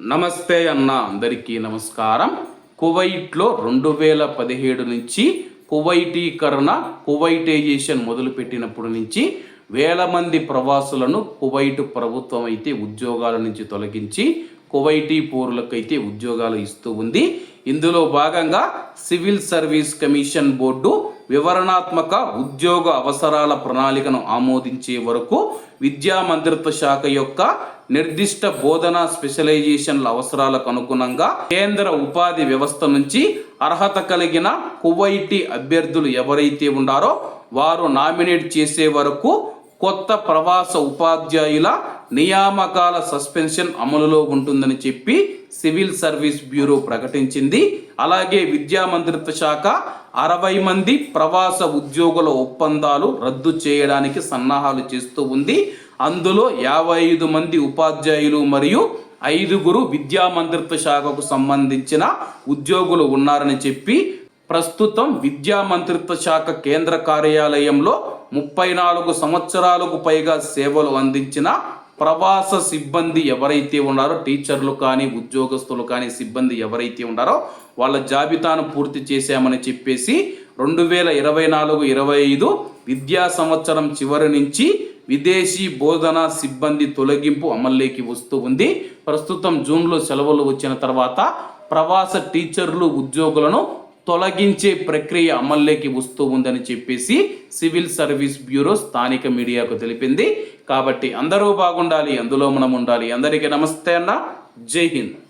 నమస్తే అన్న అందరికీ నమస్కారం. కువైట్లో రెండు వేల పదిహేడు నుంచి కువైటీకరణ కువైటైజేషన్ మొదలుపెట్టినప్పటి నుంచి వేల మంది ప్రవాసులను కువైట్ ప్రభుత్వం అయితే ఉద్యోగాల నుంచి తొలగించి కువైటీ పౌరులకైతే ఉద్యోగాలు ఇస్తూ ఉంది. ఇందులో భాగంగా సివిల్ సర్వీస్ కమిషన్ బోర్డు వివరణాత్మక ఉద్యోగ అవసరాల ప్రణాళికను ఆమోదించే వరకు విద్యా మంత్రిత్వ శాఖ యొక్క నిర్దిష్ట బోధనా స్పెషలైజేషన్ల అవసరాలకు అనుగుణంగా కేంద్ర ఉపాధి వ్యవస్థ నుంచి అర్హత కలిగిన కువైటీ అభ్యర్థులు ఎవరైతే ఉన్నారో వారు నామినేట్ చేసే వరకు కొత్త ప్రవాస ఉపాధ్యాయుల నియామకాల సస్పెన్షన్ అమలులో ఉంటుందని చెప్పి సివిల్ సర్వీస్ బ్యూరో ప్రకటించింది. అలాగే విద్యా మంత్రిత్వ శాఖ అరవై మంది ప్రవాస ఉద్యోగుల ఒప్పందాలు రద్దు చేయడానికి సన్నాహాలు చేస్తూ ఉంది. అందులో యాభై ఐదు మంది ఉపాధ్యాయులు మరియు ఐదుగురు విద్యా మంత్రిత్వ శాఖకు సంబంధించిన ఉద్యోగులు ఉన్నారని చెప్పి ప్రస్తుతం విద్యా మంత్రిత్వ శాఖ కేంద్ర కార్యాలయంలో ముప్పై నాలుగు సంవత్సరాలకు పైగా సేవలు అందించిన ప్రవాస సిబ్బంది ఎవరైతే ఉన్నారో టీచర్లు కానీ ఉద్యోగస్తులు కానీ సిబ్బంది ఎవరైతే ఉన్నారో వాళ్ళ జాబితాను పూర్తి చేశామని చెప్పేసి రెండు వేల ఇరవై నాలుగు ఇరవై ఐదు విద్యా సంవత్సరం చివరి నుంచి విదేశీ బోధనా సిబ్బంది తొలగింపు అమల్లోకి వస్తూ ఉంది. ప్రస్తుతం జూన్లో సెలవులు వచ్చిన తర్వాత ప్రవాస టీచర్లు ఉద్యోగులను తొలగించే ప్రక్రియ అమల్లోకి వస్తూ ఉందని చెప్పేసి సివిల్ సర్వీస్ బ్యూరో స్థానిక మీడియాకు తెలిపింది. కాబట్టి అందరూ బాగుండాలి అందులో మనం ఉండాలి. అందరికీ నమస్తే అన్న. జై హింద్.